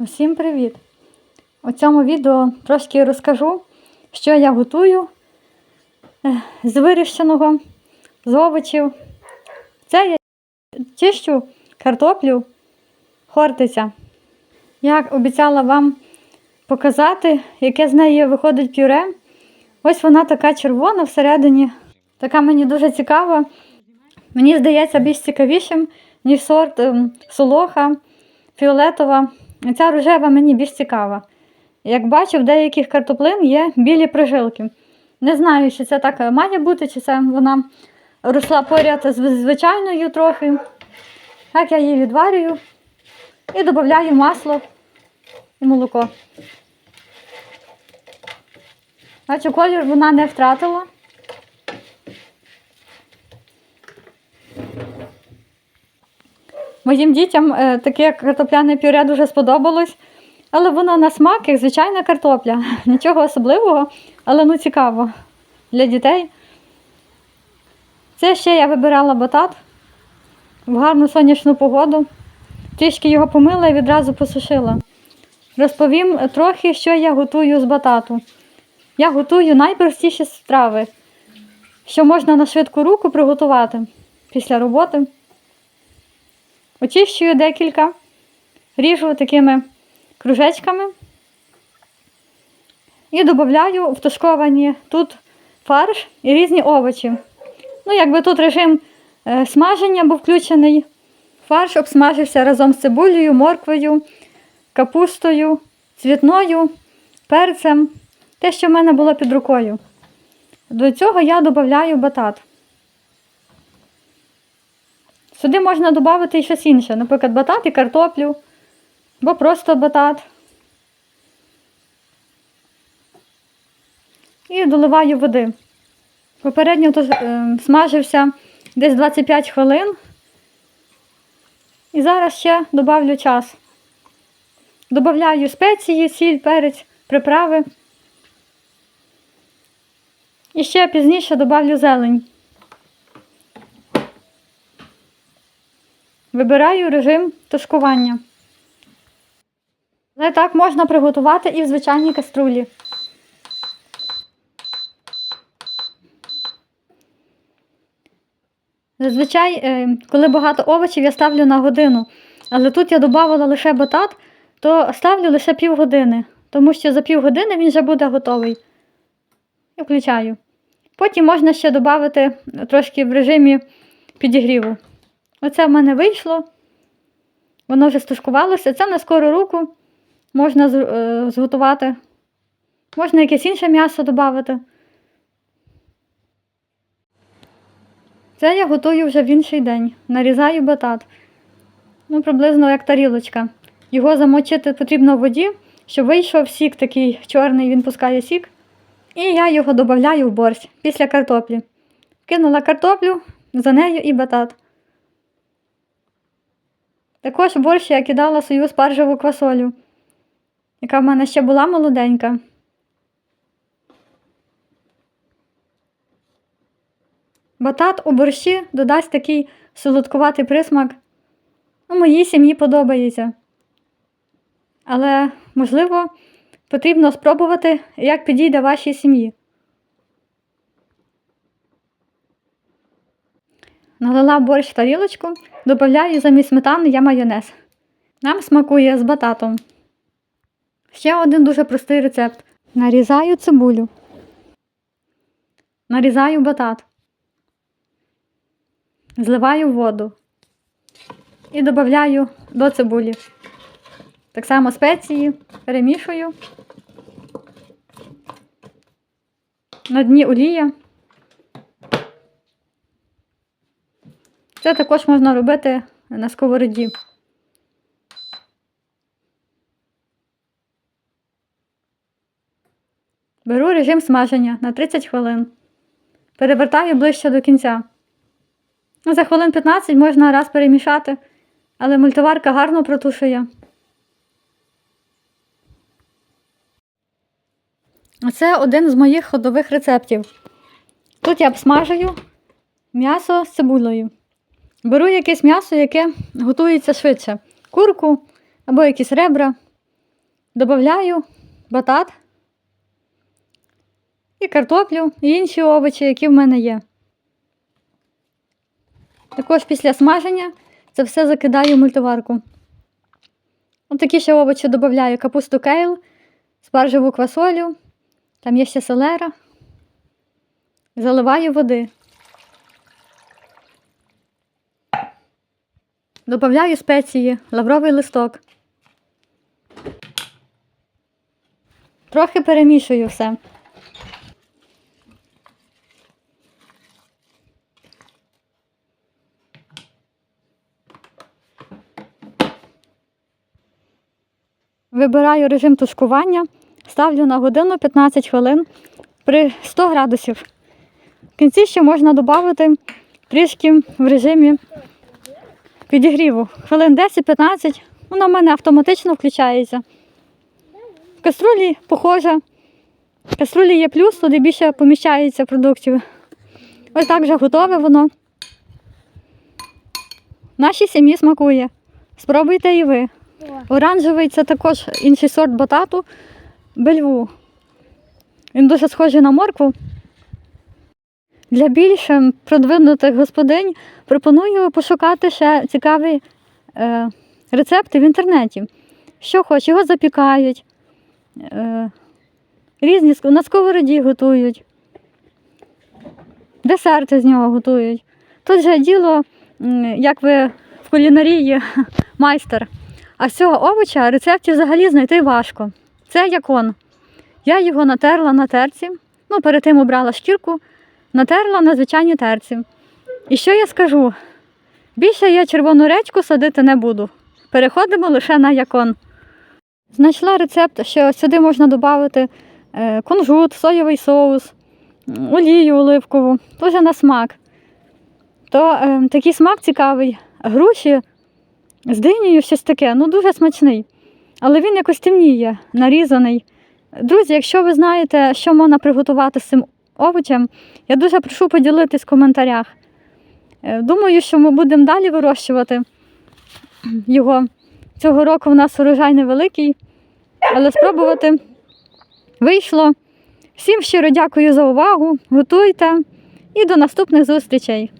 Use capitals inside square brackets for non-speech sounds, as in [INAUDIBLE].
Усім привіт! У цьому відео трошки розкажу, що я готую е, з вирощеного, з овочів. Це я чищу картоплю хортиця. Я обіцяла вам показати, яке з неї виходить пюре. Ось вона така червона всередині. Така мені дуже цікава. Мені здається більш цікавішим, ніж сорт ем, солоха, фіолетова. Ця рожева мені більш цікава. Як бачу, в деяких картоплин є білі прожилки. Не знаю, чи це так має бути, чи це вона росла поряд з звичайною трохи. Так я її відварюю і додаю масло і молоко. Бачу, колір вона не втратила. Моїм дітям е, таке картопляне пюре дуже сподобалось, але воно на смак, як звичайна картопля. [LAUGHS] Нічого особливого, але ну цікаво для дітей. Це ще я вибирала батат в гарну сонячну погоду. Трішки його помила і відразу посушила. Розповім трохи, що я готую з батату. Я готую найпростіші страви, що можна на швидку руку приготувати після роботи. Очищую декілька, ріжу такими кружечками і додаю в тушковані тут фарш і різні овочі. Ну, якби тут режим е, смаження був включений, фарш обсмажився разом з цибулею, морквою, капустою, цвітною, перцем, те, що в мене було під рукою. До цього я додаю батат. Сюди можна додати щось інше, наприклад, батат і картоплю, або просто батат. І доливаю води. Попередньо тут е, смажився десь 25 хвилин. І зараз ще додавлю час. Добавляю спеції, сіль, перець, приправи. І ще пізніше додавлю зелень. Вибираю режим тушкування. Але так можна приготувати і в звичайній каструлі. Зазвичай, е, коли багато овочів, я ставлю на годину. Але тут я додавала лише батат, то ставлю лише півгодини, тому що за півгодини він вже буде готовий. І включаю. Потім можна ще додати трошки в режимі підігріву. Оце в мене вийшло. Воно вже стушкувалося. Це на скору руку можна е, зготувати. Можна якесь інше м'ясо додати. Це я готую вже в інший день. Нарізаю батат. Ну, приблизно як тарілочка. Його замочити потрібно в воді, щоб вийшов сік такий чорний, він пускає сік. І я його додаю в борщ після картоплі. Кинула картоплю, за нею і батат. Також борщ я кидала свою спаржеву квасолю, яка в мене ще була молоденька. Батат у борщі додасть такий солодкуватий присмак. У моїй сім'ї подобається. Але, можливо, потрібно спробувати, як підійде вашій сім'ї. Налила борщ в тарілочку, додаю замість сметани я майонез. Нам смакує з бататом. Ще один дуже простий рецепт. Нарізаю цибулю. Нарізаю батат. Зливаю воду. І додаю до цибулі. Так само спеції перемішую. На дні олія. Це також можна робити на сковороді. Беру режим смаження на 30 хвилин. Перевертаю ближче до кінця. Ну, за хвилин 15 можна раз перемішати, але мультиварка гарно протушує. Оце один з моїх ходових рецептів. Тут я обсмажую м'ясо з цибулею. Беру якесь м'ясо, яке готується швидше. Курку або якісь ребра. Добавляю батат і картоплю, і інші овочі, які в мене є. Також після смаження це все закидаю в мультиварку. Ось такі ще овочі додаю капусту кейл, спаржеву квасолю, там є ще селера. Заливаю води. Добавляю спеції, лавровий листок. Трохи перемішую все. Вибираю режим тушкування, ставлю на годину 15 хвилин при 100 градусів. В кінці ще можна додати трішки в режимі підігріву. Хвилин 10-15, вона в мене автоматично включається. В каструлі похожа. В каструлі є плюс, туди більше поміщається продуктів. Ось так вже готове воно. Нашій сім'ї смакує. Спробуйте і ви. Оранжевий це також інший сорт батату бельву. Він дуже схожий на моркву. Для більш продвинутих господинь пропоную пошукати ще цікаві е, рецепти в інтернеті. Що хоч, його запікають, е, різні на сковороді готують, десерти з нього готують. Тут же діло, як ви в кулінарії [LAUGHS] майстер. А з цього овоча рецептів взагалі знайти важко. Це якон. Я його натерла на терці, ну, перед тим обрала шкірку, натерла на звичайній терці. І що я скажу? Більше я червону редьку садити не буду. Переходимо лише на якон. Знайшла рецепт, що сюди можна додати е, кунжут, соєвий соус, олію оливкову, теж на смак. То е, такий смак цікавий. Груші з динею щось таке, ну дуже смачний. Але він якось темніє, нарізаний. Друзі, якщо ви знаєте, що можна приготувати з цим овочем, я дуже прошу поділитись в коментарях. Е, Думаю, що ми будемо далі вирощувати його. Цього року у нас урожай невеликий, але спробувати вийшло. Всім щиро дякую за увагу. Готуйте і до наступних зустрічей!